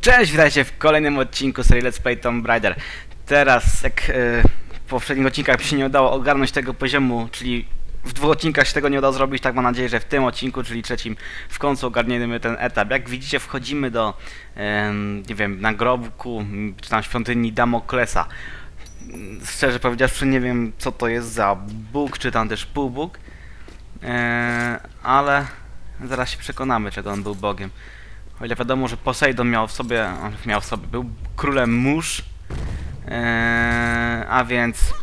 Cześć, witajcie w kolejnym odcinku serii Let's Play Tomb Raider. Teraz, jak e, w poprzednich odcinkach się nie udało ogarnąć tego poziomu, czyli w dwóch odcinkach się tego nie udało zrobić, tak mam nadzieję, że w tym odcinku, czyli trzecim, w końcu ogarniemy ten etap. Jak widzicie, wchodzimy do, em, nie wiem, nagrobku, czy tam świątyni Damoklesa. Szczerze powiedziawszy, nie wiem, co to jest za Bóg, czy tam też półbóg, e, ale zaraz się przekonamy, czego on był Bogiem. O ile wiadomo, że Poseidon miał w sobie, miał w sobie, był królem mórz, eee, a więc,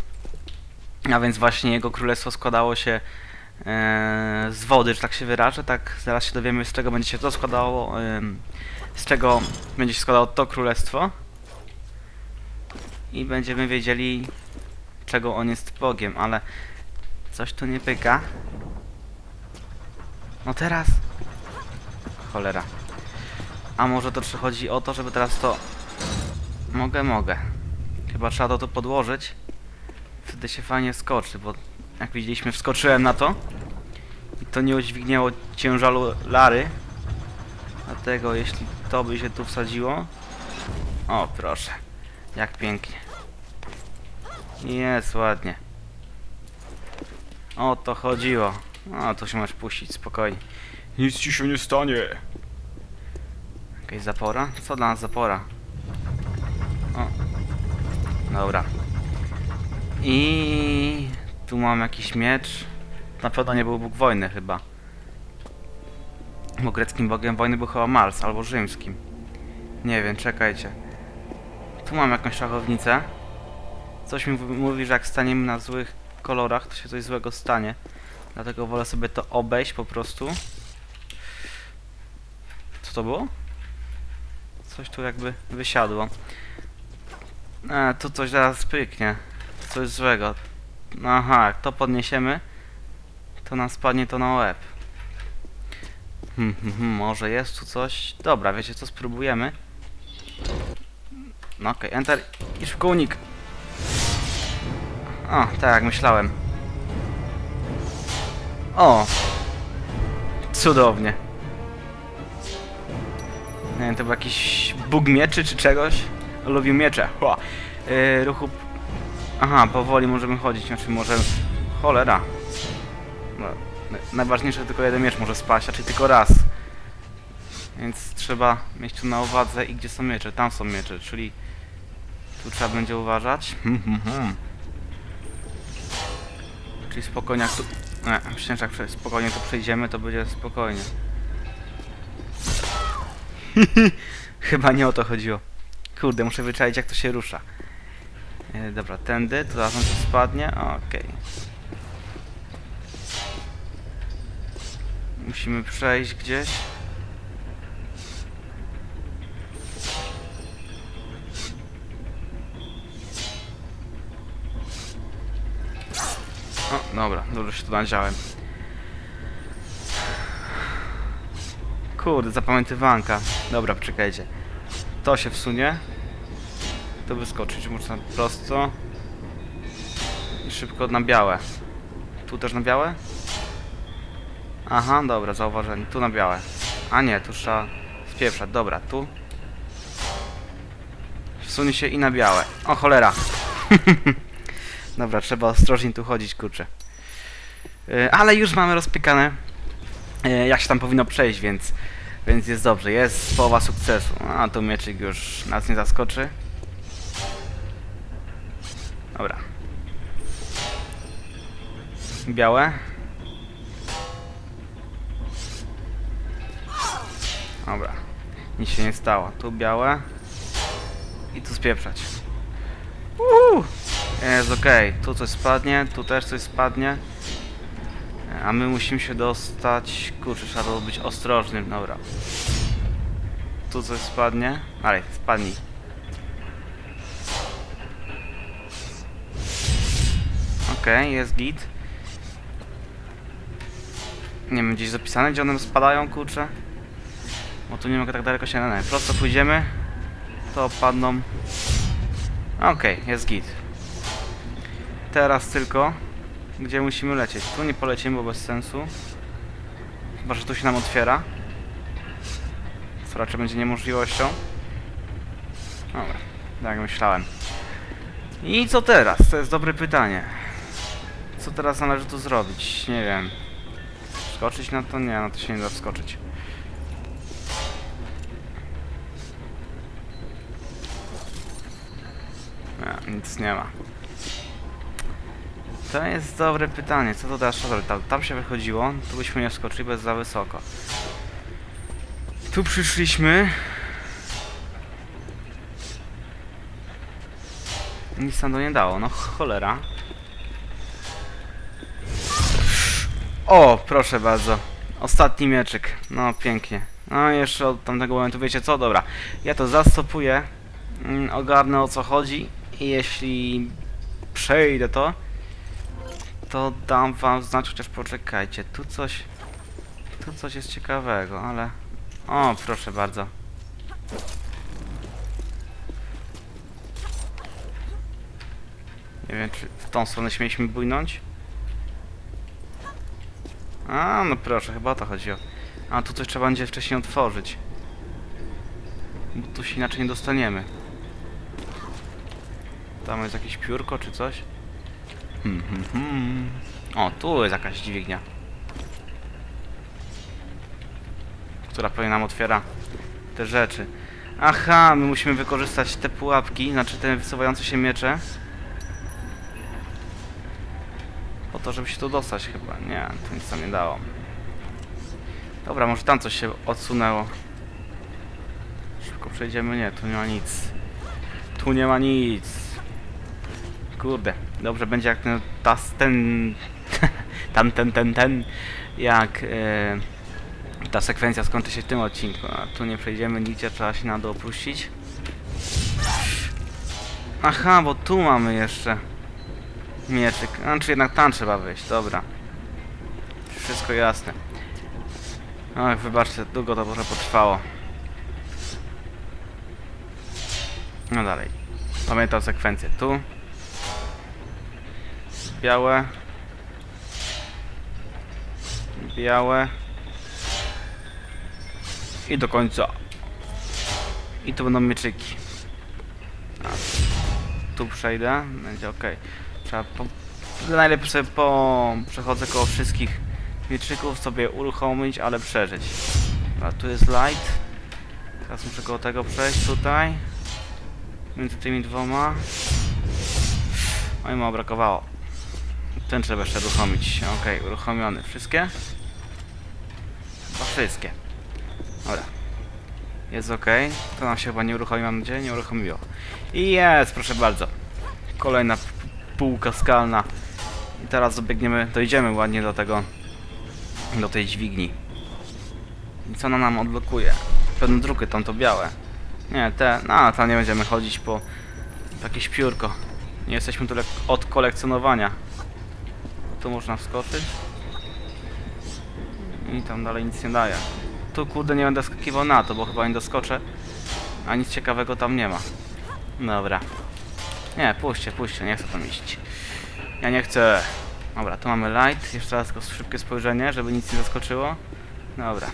a więc właśnie jego królestwo składało się eee, z wody, że tak się wyrażę, tak zaraz się dowiemy z czego będzie się to składało, em, z czego będzie się składało to królestwo i będziemy wiedzieli czego on jest Bogiem, ale coś tu nie pyka. No teraz. Cholera. A może to czy chodzi o to, żeby teraz to... Mogę, mogę. Chyba trzeba to tu podłożyć. Wtedy się fajnie skoczy, bo jak widzieliśmy wskoczyłem na to i to nie udźwignięło ciężaru Lary. Dlatego jeśli to by się tu wsadziło... O, proszę. Jak pięknie. Jest ładnie. O to chodziło. O, to się masz puścić spokojnie. Nic ci się nie stanie. Jakaś zapora? Co dla nas zapora? O. Dobra. I tu mam jakiś miecz. Na pewno nie był Bóg wojny chyba. Bo greckim bogiem wojny był chyba Mars, albo rzymskim. Nie wiem, czekajcie. Tu mam jakąś szachownicę. Coś mi mówi, że jak staniemy na złych kolorach, to się coś złego stanie. Dlatego wolę sobie to obejść po prostu. Co to było? Coś tu jakby wysiadło. E, tu coś zaraz pyknie. Coś złego. Aha, jak to podniesiemy, to nam spadnie to na łeb. Hmm, hmm, hmm, może jest tu coś? Dobra, wiecie co, spróbujemy. No okej, enter i szybko unik. O, tak jak myślałem. O! Cudownie. Nie wiem, to był jakiś bóg mieczy czy czegoś? Lubił miecze. Hua. Yy, ruchu... Aha, powoli możemy chodzić, znaczy możemy... Cholera. No, na- najważniejsze tylko jeden miecz może spaść, a czy tylko raz. Więc trzeba mieć tu na uwadze i gdzie są miecze. Tam są miecze, czyli... Tu trzeba będzie uważać. Hmm, hmm, hmm. Czyli spokojnie jak tu... Nie, że jak spokojnie to przejdziemy, to będzie spokojnie. Chyba nie o to chodziło. Kurde, muszę wyczaić jak to się rusza. E, dobra, tędy, to on tu spadnie. Okej. Musimy przejść gdzieś. O, dobra, dobrze się tu nadziałem. Kurde, zapamiętywanka. Dobra, poczekajcie. To się wsunie. To wyskoczyć można prosto. I szybko na białe. Tu też na białe? Aha, dobra, zauważenie. Tu na białe. A nie, tu trzeba spieprzać. Dobra, tu. Wsunie się i na białe. O cholera. dobra, trzeba ostrożnie tu chodzić, kurczę. Yy, ale już mamy rozpykane e, jak się tam powinno przejść, więc, więc jest dobrze. Jest połowa sukcesu. A to mieczyk już nas nie zaskoczy. Dobra. Białe. Dobra. Nic się nie stało. Tu białe. I tu spieprzać. Uuu! Jest okej. Tu coś spadnie, tu też coś spadnie. A my musimy się dostać... Kurczę, trzeba było być ostrożnym, dobra. Tu coś spadnie. Ale, spadnij. Okej, jest git. Nie wiem, gdzieś zapisane, gdzie one spadają, kurczę. Bo tu nie mogę tak daleko się... Nie, prosto pójdziemy. To padną. Okej, jest git. Teraz tylko gdzie musimy lecieć. Tu nie polecimy, bo bez sensu. Chyba, że tu się nam otwiera. Co raczej będzie niemożliwością. Dobra, tak myślałem. I co teraz? To jest dobre pytanie. Co teraz należy tu zrobić? Nie wiem. Skoczyć na to? Nie, na to się nie da wskoczyć. Nie, nic nie ma. To jest dobre pytanie. Co to trzeba zrobić? Tam, tam się wychodziło, tu byśmy nie wskoczyli, jest za wysoko. Tu przyszliśmy. Nic nam to nie dało, no cholera. O, proszę bardzo. Ostatni mieczyk. No, pięknie. No, jeszcze od tamtego momentu, wiecie co? Dobra. Ja to zastopuję. mm, Ogarnę o co chodzi. I jeśli przejdę to, to dam wam znać, chociaż poczekajcie. Tu coś... Tu coś jest ciekawego, ale... O, proszę bardzo. Nie wiem, czy w tą stronę śmieliśmy bójnąć? A, no proszę, chyba o to chodziło. A, tu coś trzeba będzie wcześniej otworzyć. Bo tu się inaczej nie dostaniemy. Tam jest jakieś piórko czy coś? Hmm, hmm, hmm. O, tu jest jakaś dźwignia. Która pewnie nam otwiera te rzeczy. Aha, my musimy wykorzystać te pułapki, znaczy te wysuwające się miecze. Po to, żeby się tu dostać chyba. Nie, to nic tam nie dało. Dobra, może tam coś się odsunęło. Szybko przejdziemy. Nie, tu nie ma nic. Tu nie ma nic. Kurde, dobrze będzie jak ten, tas, ten, tam ten, ten, ten, jak e, ta sekwencja skończy się w tym odcinku. A tu nie przejdziemy nigdzie, trzeba się na dół opuścić. Aha, bo tu mamy jeszcze mieczyk. Znaczy jednak tam trzeba wyjść, dobra. Wszystko jasne. Ach, wybaczcie, długo to trochę potrwało. No dalej. Pamiętam sekwencję. Tu. Białe. Białe. I do końca. I tu będą mieczyki. A, tu przejdę, będzie ok. Trzeba po... Najlepiej sobie po... Przechodzę koło wszystkich mieczyków, sobie uruchomić, ale przeżyć. A tu jest light. Teraz muszę koło tego przejść tutaj. Między tymi dwoma. Oj, mało brakowało. Ten trzeba jeszcze uruchomić. Ok, uruchomiony. Wszystkie? Chyba wszystkie. Dobra. Jest ok. To nam się chyba nie uruchomiło, mam nadzieję, nie uruchomiło. I jest, proszę bardzo. Kolejna półka skalna. I teraz dobiegniemy, dojdziemy ładnie do tego, do tej dźwigni. I co ona nam odblokuje? Pewne druky, tam to białe. Nie, te, no tam nie będziemy chodzić po jakieś piórko. Nie jesteśmy tu od kolekcjonowania. Tu można wskoczyć. I tam dalej nic nie daje. Tu kurde nie będę skakiwał na to, bo chyba nie doskoczę. A nic ciekawego tam nie ma. Dobra. Nie, puśćcie, puśćcie, nie chcę tam iść. Ja nie chcę. Dobra, tu mamy light. Jeszcze raz tylko szybkie spojrzenie, żeby nic nie zaskoczyło. Dobra.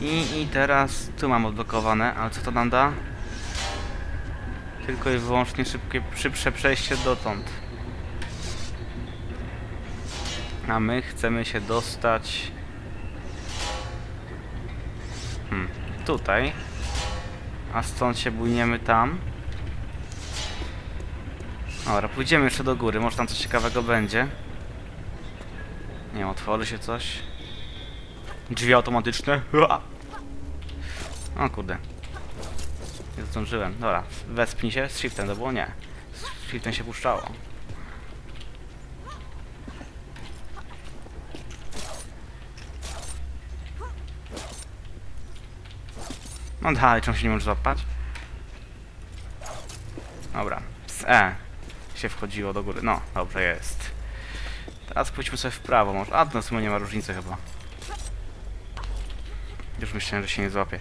I, I teraz tu mam odblokowane, ale co to nam da? Tylko i wyłącznie szybkie, szybsze przejście dotąd. A my chcemy się dostać... Hmm, tutaj. A stąd się bujniemy tam. Dobra, pójdziemy jeszcze do góry, może tam coś ciekawego będzie. Nie wiem, otworzy się coś. Drzwi automatyczne. O kurde. Nie zdążyłem. Dobra, wespnij się. Z shiftem to było? Nie. Z shiftem się puszczało. No dalej, czemu się nie możesz złapać? Dobra, z E się wchodziło do góry. No, dobrze jest. Teraz pójdźmy sobie w prawo może. A, to w sumie nie ma różnicy chyba. Już myślałem, że się nie złapie.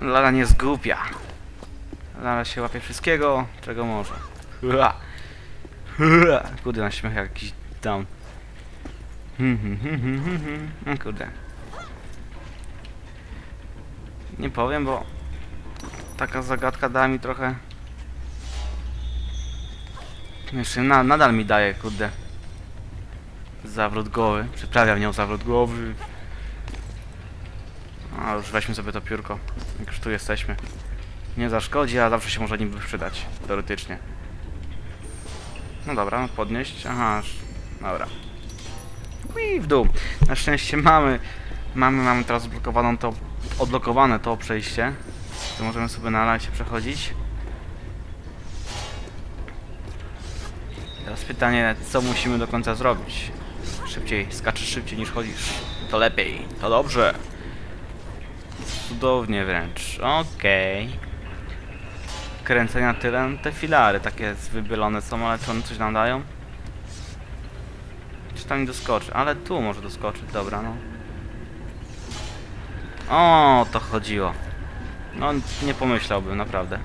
Lala nie zgubia. Lala się łapie wszystkiego, czego może. Ua. Ua. Kurde, na śmiech jakiś down. Hmm, hmm, hmm, hmm, hmm, hmm. No Kurde. Nie powiem, bo taka zagadka dała mi trochę... Jeszcze na, nadal mi daje, kurde. Zawrót głowy. Przyprawia mnie o zawrót głowy. A już weźmy sobie to piórko. Jak już tu jesteśmy. Nie zaszkodzi, a zawsze się może nim przydać. Teoretycznie. No dobra, no podnieść. Aha, dobra. I w dół. Na szczęście mamy, mamy, mamy teraz odblokowaną to, odblokowane to przejście. To możemy sobie na lasie przechodzić. Teraz pytanie, co musimy do końca zrobić? Szybciej, skaczesz szybciej niż chodzisz. To lepiej, to dobrze. Cudownie wręcz, okej. Kręcenia tylem, te filary takie wybylone są, ale czy one coś nam dają? Czy tam nie doskoczy? Ale tu może doskoczyć, dobra no. O, to chodziło. No, nie pomyślałbym, naprawdę.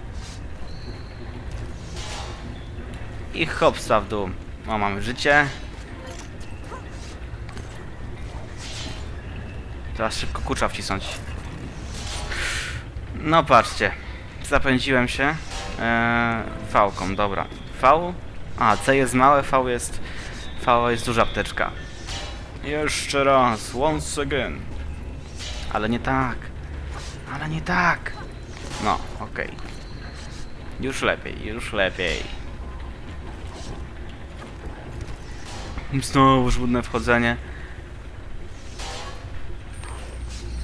I hopsa w dół. O, mamy życie. Teraz szybko kurcza wcisnąć. No patrzcie. Zapędziłem się. Eee, V-ką, dobra. V? A, C jest małe, V jest... V jest duża apteczka. Jeszcze raz, once again. Ale nie tak. Ale nie tak. No, okej. Już lepiej, już lepiej. Znowu żmudne wchodzenie.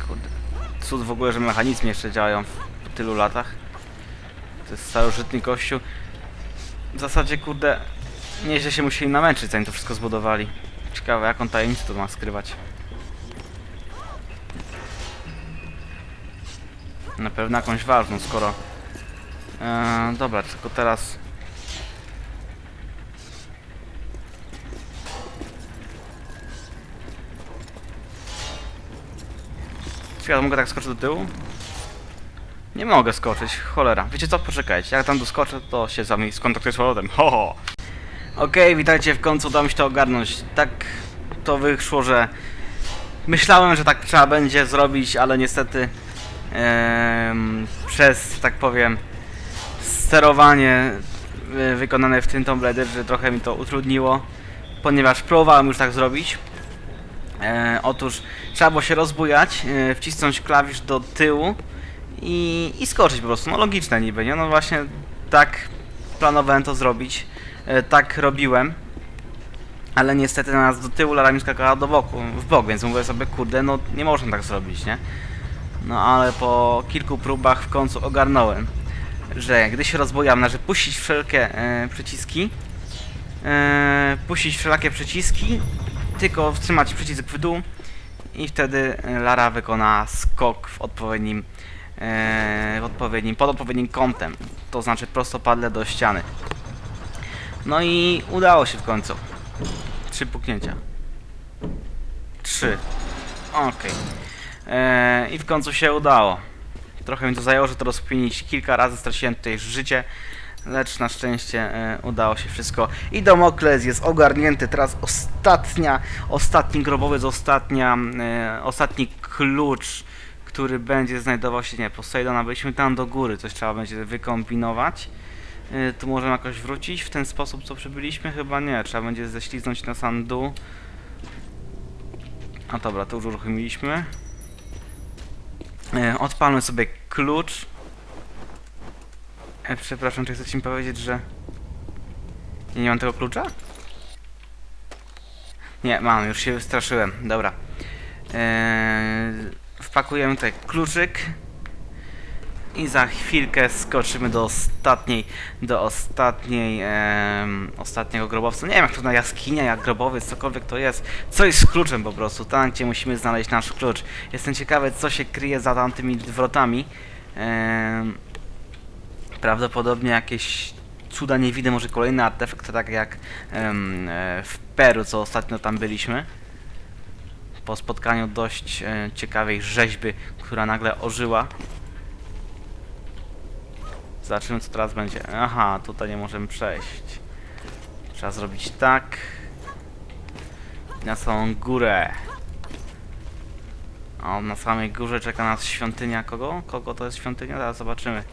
Kurde. Cud w ogóle, że mechanizmy jeszcze działają po tylu latach. To jest starożytny kościół. W zasadzie, kurde, nieźle się musieli namęczyć, zanim to wszystko zbudowali. Ciekawe, jaką tajemnicę to ma skrywać. Na pewno jakąś ważną, skoro... Eee, dobra, tylko teraz... Czy ja mogę tak skoczyć do tyłu? Nie mogę skoczyć, cholera. Wiecie co, poczekajcie, jak tam doskoczę, to się z wami skontaktuję z powrotem. Ho, ho. Okej, witajcie, w końcu udało mi się to ogarnąć. Tak to wyszło, że myślałem, że tak trzeba będzie zrobić, ale niestety przez, tak powiem, sterowanie y, wykonane w tym Tomb Raider, że trochę mi to utrudniło, ponieważ próbowałem już tak zrobić. E, otóż trzeba było się rozbujać, e, wcisnąć klawisz do tyłu i, i skoczyć po prostu. No logiczne niby, nie? No właśnie tak planowałem to zrobić. E, tak robiłem. Ale niestety nas do tyłu Lara mi skakała do boku, w bok, więc mówię sobie, kurde, no nie można tak zrobić, nie? No ale po kilku próbach w końcu ogarnąłem, że gdy się rozbujam, należy puścić wszelkie e, przyciski, e, puścić wszelakie przyciski, tylko wstrzymać przycisk w dół i wtedy e, Lara wykona skok w odpowiednim, e, w odpowiednim, pod odpowiednim kątem, to znaczy prostopadle do ściany. No i udało się w końcu. Trzy puknięcia. Trzy. Okej. Eee, I w końcu się udało. Trochę mi to zajęło, że to rozkminić kilka razy, straciłem tutaj życie, lecz na szczęście e, udało się wszystko. I Domokles jest ogarnięty, teraz ostatnia, ostatni grobowiec, ostatnia, e, ostatni klucz, który będzie znajdował się, nie, Poseidona, byliśmy tam do góry, coś trzeba będzie wykombinować. E, tu możemy jakoś wrócić w ten sposób, co przybyliśmy? Chyba nie, trzeba będzie ześliznąć na sam dół. A dobra, to już uruchomiliśmy. E, odpalmy sobie klucz. E, przepraszam, czy chcecie mi powiedzieć, że... Ja nie mam tego klucza? Nie, mam, już się wystraszyłem. Dobra. E, wpakujemy tutaj kluczyk. I za chwilkę skoczymy do ostatniej, do ostatniej, ostatniego grobowca. Nie wiem jak to na jaskinia, jak grobowiec, cokolwiek to jest. Coś z kluczem po prostu, tam gdzie musimy znaleźć nasz klucz. Jestem ciekawy co się kryje za tamtymi wrotami. Prawdopodobnie jakieś cuda nie widzę, może kolejny artefakt, tak jak em, e, w Peru, co ostatnio tam byliśmy. Po spotkaniu dość e, ciekawej rzeźby, która nagle ożyła. Zobaczymy co teraz będzie. Aha, tutaj nie możemy przejść. Trzeba zrobić tak. Na samą górę. O, na samej górze czeka nas świątynia kogo? Kogo to jest świątynia? Zaraz zobaczymy.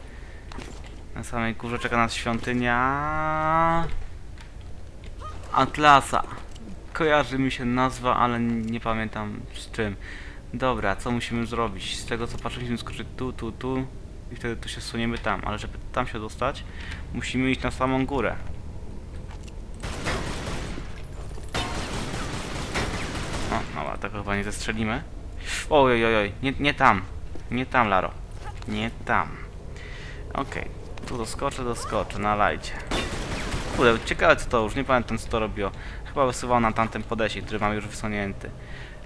Na samej górze czeka nas świątynia... Atlasa. Kojarzy mi się nazwa, ale nie pamiętam z czym. Dobra, co musimy zrobić? Z tego co patrzę, musimy skoczyć tu, tu, tu i wtedy tu się suniemy tam, ale żeby tam się dostać, musimy iść na samą górę. O, dobra, tego chyba nie zestrzelimy. Oj, oj, oj, nie, nie tam. Nie tam, Laro. Nie tam. Okej, tu doskoczę, doskoczę, na lajcie. Kurde, ciekawe co to już, nie pamiętam co to robiło. Chyba wysuwał nam tamten podesik, który mam już wysunięty.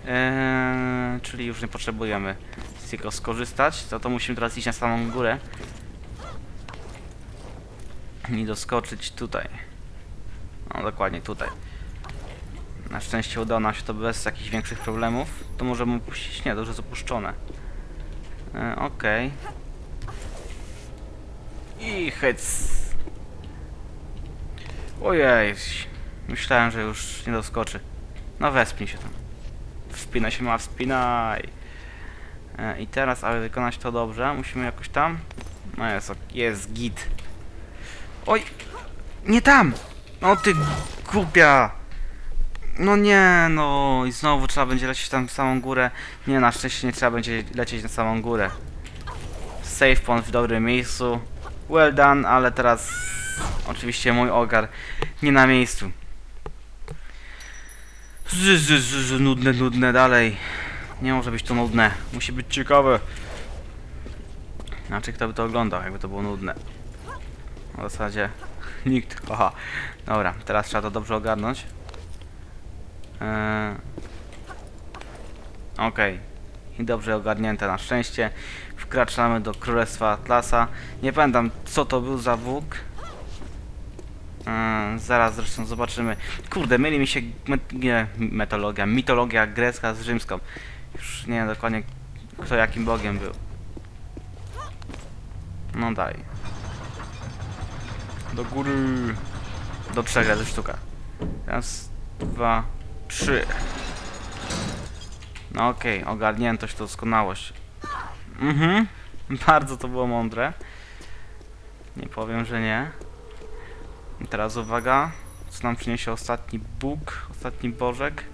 Eee, czyli już nie potrzebujemy z niego skorzystać, to to musimy teraz iść na samą górę. I doskoczyć tutaj. No dokładnie tutaj. Na szczęście udało nam się to bez jakichś większych problemów. To możemy opuścić? Nie, już jest opuszczone. E, Okej. I hyc. Ojej. Myślałem, że już nie doskoczy. No wespnij się tam. Wspinaj się ma, wspinaj. E, I teraz, aby wykonać to dobrze, musimy jakoś tam... No jest, jest git. Oj! Nie tam! No ty głupia! No nie, no i znowu trzeba będzie lecieć tam w samą górę. Nie, na szczęście nie trzeba będzie lecieć na samą górę. Save point w dobrym miejscu. Well done, ale teraz oczywiście mój ogar nie na miejscu. Z, z, z, z, nudne, nudne, dalej. Nie może być to nudne. Musi być ciekawe. Znaczy kto by to oglądał, jakby to było nudne. W zasadzie nikt. Aha. Dobra, teraz trzeba to dobrze ogarnąć. Eee... Okej. I dobrze ogarnięte na szczęście. Wkraczamy do Królestwa Atlasa. Nie pamiętam co to był za Bóg. Eee, zaraz zresztą zobaczymy. Kurde, myli mi się met metologia, mitologia grecka z rzymską. Już nie wiem dokładnie kto jakim bogiem był. No daj. Do góry. Do trzech razy sztuka. Raz, dwa, trzy. No okej, ogarniętość to doskonałość. Mhm. Bardzo to było mądre. Nie powiem, że nie. I teraz uwaga. Co nam przyniesie ostatni Bóg? Ostatni Bożek?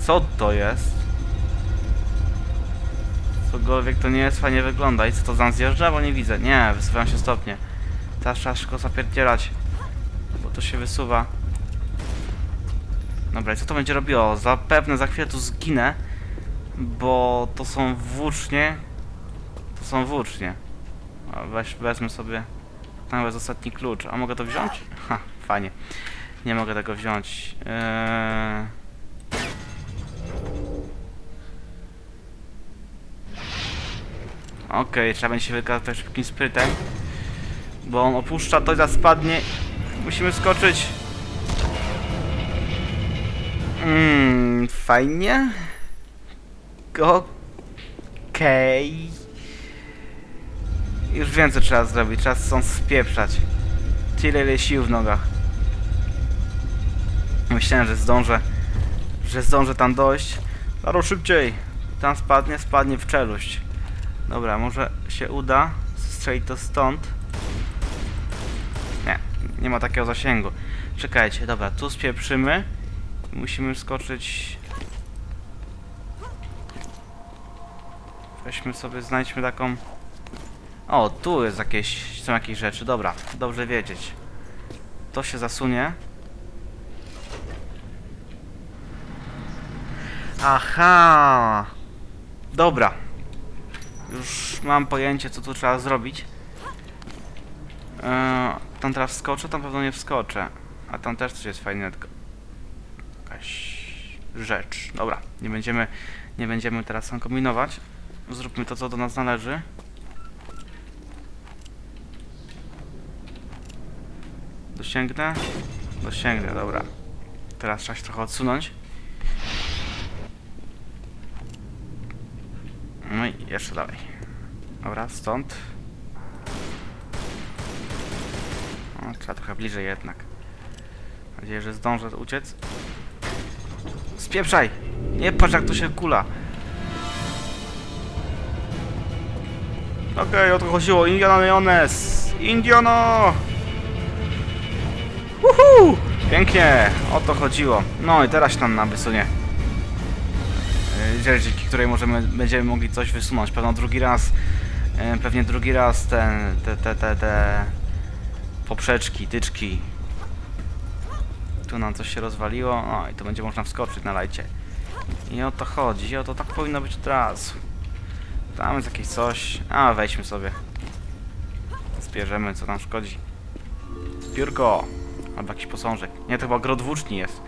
Co to jest? Cokolwiek to nie jest, fajnie wygląda. I co to tam zjeżdża? Bo nie widzę. Nie, wysuwają się stopnie. Teraz trzeba szybko zapierdzielać. Bo to się wysuwa. Dobra, i co to będzie robiło? Zapewne za chwilę tu zginę, bo to są włócznie. To są włócznie. Weź, wezmę sobie nawet ostatni klucz. A mogę to wziąć? Ha, fajnie. Nie mogę tego wziąć. Eee... Okej, trzeba będzie się wykazać szybkim sprytem. Bo on opuszcza, to zaraz spadnie. Musimy skoczyć. Mmm, fajnie. Okej. Już wiem co trzeba zrobić, trzeba stąd spieprzać. Tyle ile sił w nogach. Myślałem, że zdążę, że zdążę tam dojść. Laro szybciej. Tam spadnie, spadnie w czeluść. Dobra, może się uda strzelić to stąd. Nie, nie ma takiego zasięgu. Czekajcie, dobra, tu spieprzymy. Musimy skoczyć. Weźmy sobie, znajdźmy taką. O, tu jest jakieś, są jakieś rzeczy, dobra, dobrze wiedzieć. To się zasunie. Aha! Dobra. Już mam pojęcie, co tu trzeba zrobić. Eee, tam teraz wskoczę, tam pewno nie wskoczę. A tam też coś jest fajnego. Jakaś rzecz. Dobra, nie będziemy, nie będziemy teraz tam kombinować. Zróbmy to, co do nas należy. Dosięgnę? Dosięgnę, dobra. Teraz trzeba się trochę odsunąć. No i jeszcze dalej. Dobra, stąd. O, trzeba trochę bliżej jednak. Mam nadzieję, że zdążę uciec. Spieprzaj! Nie patrz jak tu się kula. Okej, o to chodziło. Indiana Jones! Indiano! Uhu! Pięknie! O to chodziło. No i teraz się tam na wysunie. Dzięki której możemy, będziemy mogli coś wysunąć. Pewno drugi raz, yy, pewnie drugi raz ten, te, te, te, te poprzeczki, tyczki. Tu nam coś się rozwaliło. O, i tu będzie można wskoczyć na lajcie. I o to chodzi, i o to tak powinno być od razu. Tam jest jakieś coś. A, wejdźmy sobie. Zbierzemy, co nam szkodzi. Piórko! Albo jakiś posążek. Nie, to chyba grot włóczni jest.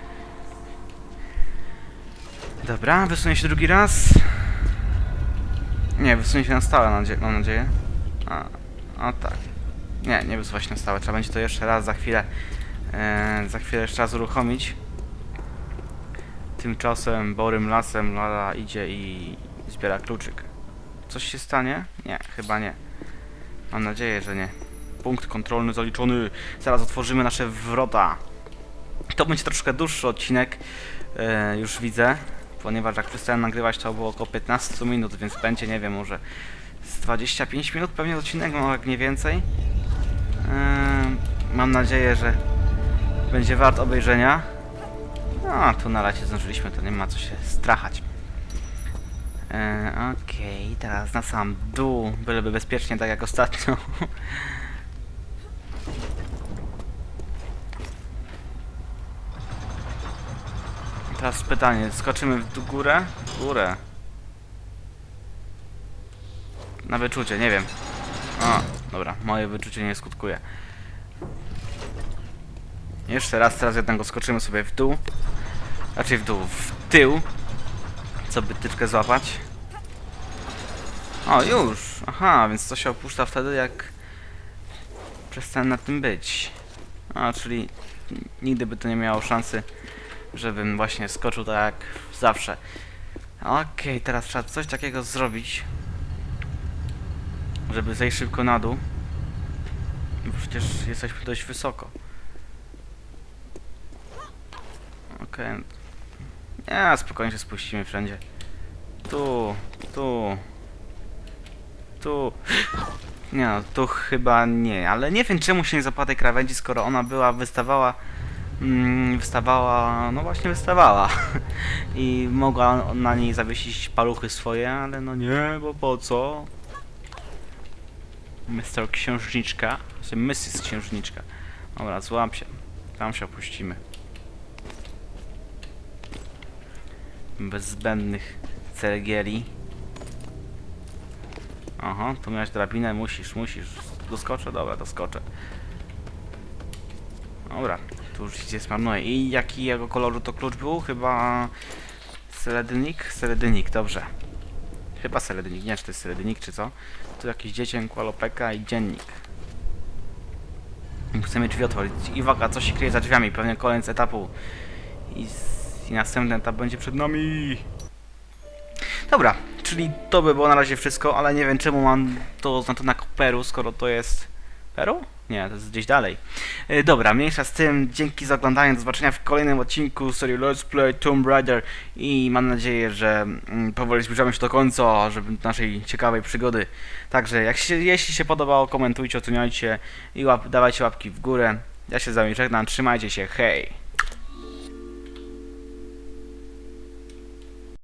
Dobra, wysunie się drugi raz. Nie, wysunie się na stałe, mam nadzieję. A, a tak. Nie, nie wysuwa się na stałe. Trzeba będzie to jeszcze raz za chwilę. E, za chwilę jeszcze raz uruchomić. Tymczasem Borym Lasem Lala idzie i zbiera kluczyk. Coś się stanie? Nie, chyba nie. Mam nadzieję, że nie. Punkt kontrolny zaliczony. Zaraz otworzymy nasze wrota. To będzie troszkę dłuższy odcinek, e, już widzę, ponieważ jak przestałem nagrywać to było około 15 minut, więc będzie, nie wiem, może z 25 minut pewnie odcinek, no jak nie więcej. E, mam nadzieję, że będzie wart obejrzenia. No, tu na razie zdążyliśmy, to nie ma co się strachać. E, Okej, teraz na sam dół, byleby bezpiecznie, tak jak ostatnio. Teraz pytanie, skoczymy w górę? W górę. Na wyczucie, nie wiem. O, dobra, moje wyczucie nie skutkuje. Jeszcze raz, teraz jednego skoczymy sobie w dół. Raczej w dół, w tył. Co by tyczkę złapać. O, już! Aha, więc to się opuszcza wtedy, jak przestanę na tym być. A, czyli nigdy by to nie miało szansy, żebym właśnie skoczył tak jak zawsze. Okej, teraz trzeba coś takiego zrobić, żeby zejść szybko na dół. Bo przecież jesteśmy dość wysoko. Okej. Nie, spokojnie się spuścimy wszędzie. Tu, tu, tu. Nie no, tu chyba nie, ale nie wiem czemu się nie tej krawędzi, skoro ona była, wystawała, wystawała, no właśnie wystawała. I mogła na niej zawiesić paluchy swoje, ale no nie, bo po co? Mr. Księżniczka, znaczy Mrs. Księżniczka. Dobra, złap się, tam się opuścimy. Bez zbędnych ceregieli. Aha, tu miałeś drabinę, musisz, musisz. Doskoczę? Dobra, doskoczę. Dobra, tu już się zmarnuje. I jaki jego koloru to klucz był? Chyba... Seledynik? Seledynik, dobrze. Chyba seledynik, nie wiem czy to jest seledynik czy co. Tu jakiś dziecięk, łalopeka i dziennik. Chcemy drzwi otworzyć. I uwaga, co się kryje za drzwiami? Pewnie koniec etapu. I, I następny etap będzie przed nami. Dobra, czyli to by było na razie wszystko, ale nie wiem czemu mam to oznaczone jako Peru, skoro to jest... Peru? Nie, to jest gdzieś dalej. E, dobra, mniejsza z tym, dzięki za oglądanie, do zobaczenia w kolejnym odcinku serii Let's Play Tomb Raider i mam nadzieję, że mm, powoli zbliżamy się do końca, żeby naszej ciekawej przygody. Także jak się, jeśli się podobało, komentujcie, oceniajcie i łap, dawajcie łapki w górę. Ja się z wami żegnam, trzymajcie się, hej!